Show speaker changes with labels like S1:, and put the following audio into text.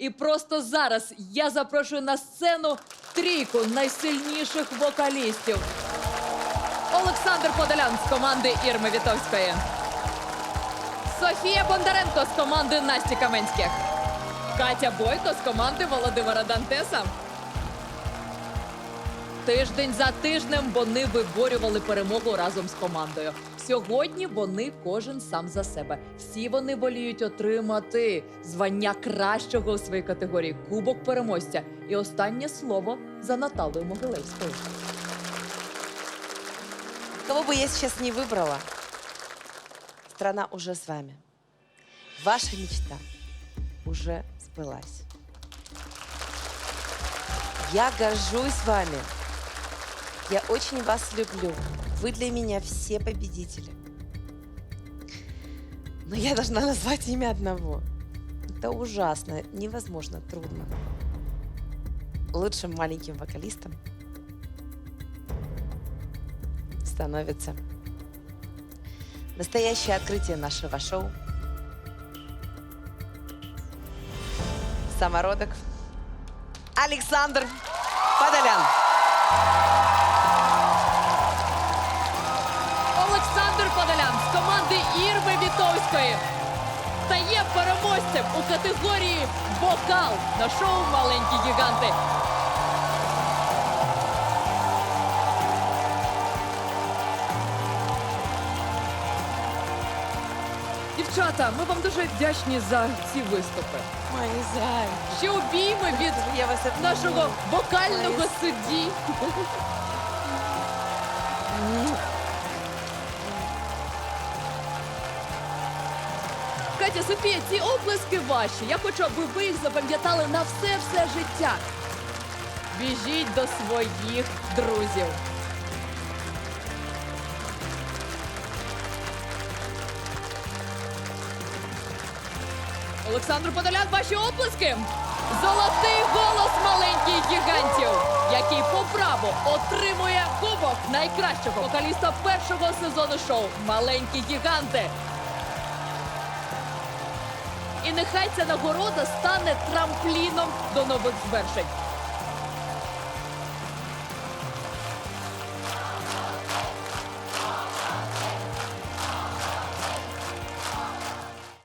S1: І просто зараз я запрошую на сцену трійку найсильніших вокалістів. Олександр Подолян з команди Ірми Вітовської. Софія Бондаренко з команди Насті Каменських. Катя Бойко з команди Володимира Дантеса. Тиждень за тижнем вони виборювали перемогу разом з командою. Сьогодні вони кожен сам за себе. Всі вони воліють отримати звання кращого у своїй категорії, кубок переможця. І останнє слово за Наталою Могилевською.
S2: Кого бы я сейчас не выбрала, страна уже с вами. Ваша мечта уже сбылась. Я горжусь вами. Я очень вас люблю. Вы для меня все победители. Но я должна назвать имя одного. Это ужасно, невозможно, трудно. Лучшим маленьким вокалистом становится настоящее открытие нашего шоу. Самородок Александр Подолян.
S1: Олександр Подолян з команди Ірми Вітовської стає переможцем у категорії Вокал на шоу Маленькі гіганти. Дівчата, ми вам дуже вдячні за ці виступи.
S2: Мой зай.
S1: Ще обійми від
S2: Я вас
S1: нашого вокального судді. Катя, Софія, ці оплески ваші. Я хочу, аби ви їх запам'ятали на все-все життя. Біжіть до своїх друзів. Олександр Подолян, ваші оплески. Золотий голос маленьких гігантів, який по праву отримує кубок найкращого вокаліста першого сезону шоу Маленькі гіганти. І нехай ця нагорода стане трампліном до нових звершень.